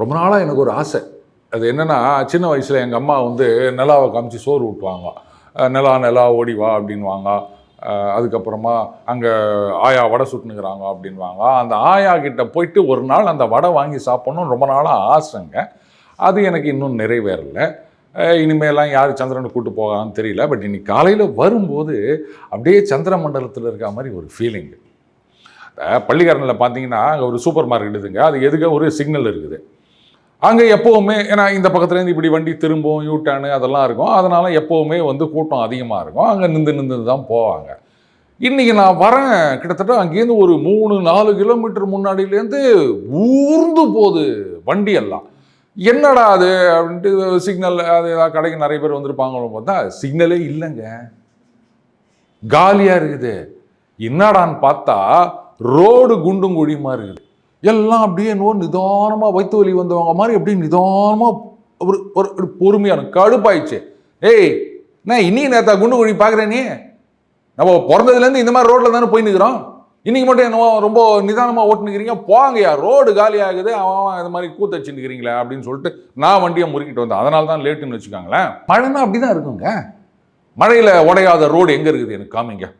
ரொம்ப நாளாக எனக்கு ஒரு ஆசை. அது என்னென்னா சின்ன வயசில் எங்கள் அம்மா வந்து நிலாவை காமிச்சு சோறு ஊட்டுவாங்க. நிலா நிலா ஓடி வா அப்படின்வாங்க அதுக்கப்புறமா அங்கே ஆயா வடை சுட்டுனுக்குறாங்க அப்படின்வாங்க அந்த ஆயா கிட்ட போயிட்டு ஒரு நாள் அந்த வடை வாங்கி சாப்பிட்ணும் ரொம்ப நாளாக ஆசைங்க. அது எனக்கு இன்னும் நிறைவேறலை. இனிமேலாம் யார் சந்திரனை கூட்டு போகலான்னு தெரியல. பட் இன்னைக்கு காலையில் வரும்போது அப்படியே சந்திர மண்டலத்தில் இருக்க மாதிரி ஒரு ஃபீலிங்கு பள்ளிக்காரனில் பார்த்தீங்கன்னா அங்கே ஒரு சூப்பர் மார்க்கெட் இதுங்க அது எதுக்க? ஒரு சிக்னல் இருக்குது. அங்கே எப்போவுமே ஏன்னா இந்த பக்கத்துலேருந்து இப்படி வண்டி திரும்பும் யூ அதெல்லாம் இருக்கும். அதனால் எப்போவுமே வந்து கூட்டம் அதிகமாக இருக்கும். அங்கே நின்று நின்று தான் போவாங்க. இன்றைக்கி நான் வரேன். கிட்டத்தட்ட அங்கேருந்து ஒரு மூணு நாலு கிலோமீட்டர் முன்னாடியிலேருந்து ஊர்ந்து போகுது வண்டி எல்லாம் என்னடா அது அப்படின்ட்டு சிக்னல் அது ஏதாவது கடைக்கு நிறைய பேர் வந்திருப்பாங்களோ பார்த்தா சிக்னலே இல்லைங்க. காலியாக இருக்குது. என்னடான்னு பார்த்தா ரோடு குண்டும் குழியுமா இருக்குது. எல்லாம் அப்படியே என்னவோ நிதானமாக வயிற்று வலி வந்தவங்க மாதிரி அப்படியே நிதானமாக ஒரு ஒரு பொறுமையான கடுப்பாயிடுச்சு. ஏய் என்ன இன்னைக்கு நேத்தா குண்டு குழி பார்க்குறேன் நீ? நம்ம பிறந்ததுலேருந்து இந்த மாதிரி ரோட்டில் தானே போய் நிற்கிறோம் இன்னைக்கு மட்டும் என்னவோ ரொம்ப நிதானமாக ஓட்டுனுக்கிறீங்க. போங்கய்யா ரோடு காலி ஆகுது அவன் இது மாதிரி கூத்தச்சு நிற்கிறீங்களே அப்படின்னு சொல்லிட்டு நான் வண்டியை முறுக்கிட்டு வந்தேன். அதனால தான் லேட்டுன்னு வச்சுக்காங்களேன். மழைன்னா அப்படி தான் இருக்குங்க. மழையில் உடையாத ரோடு எங்கே இருக்குது? எனக்கு காமிங்க.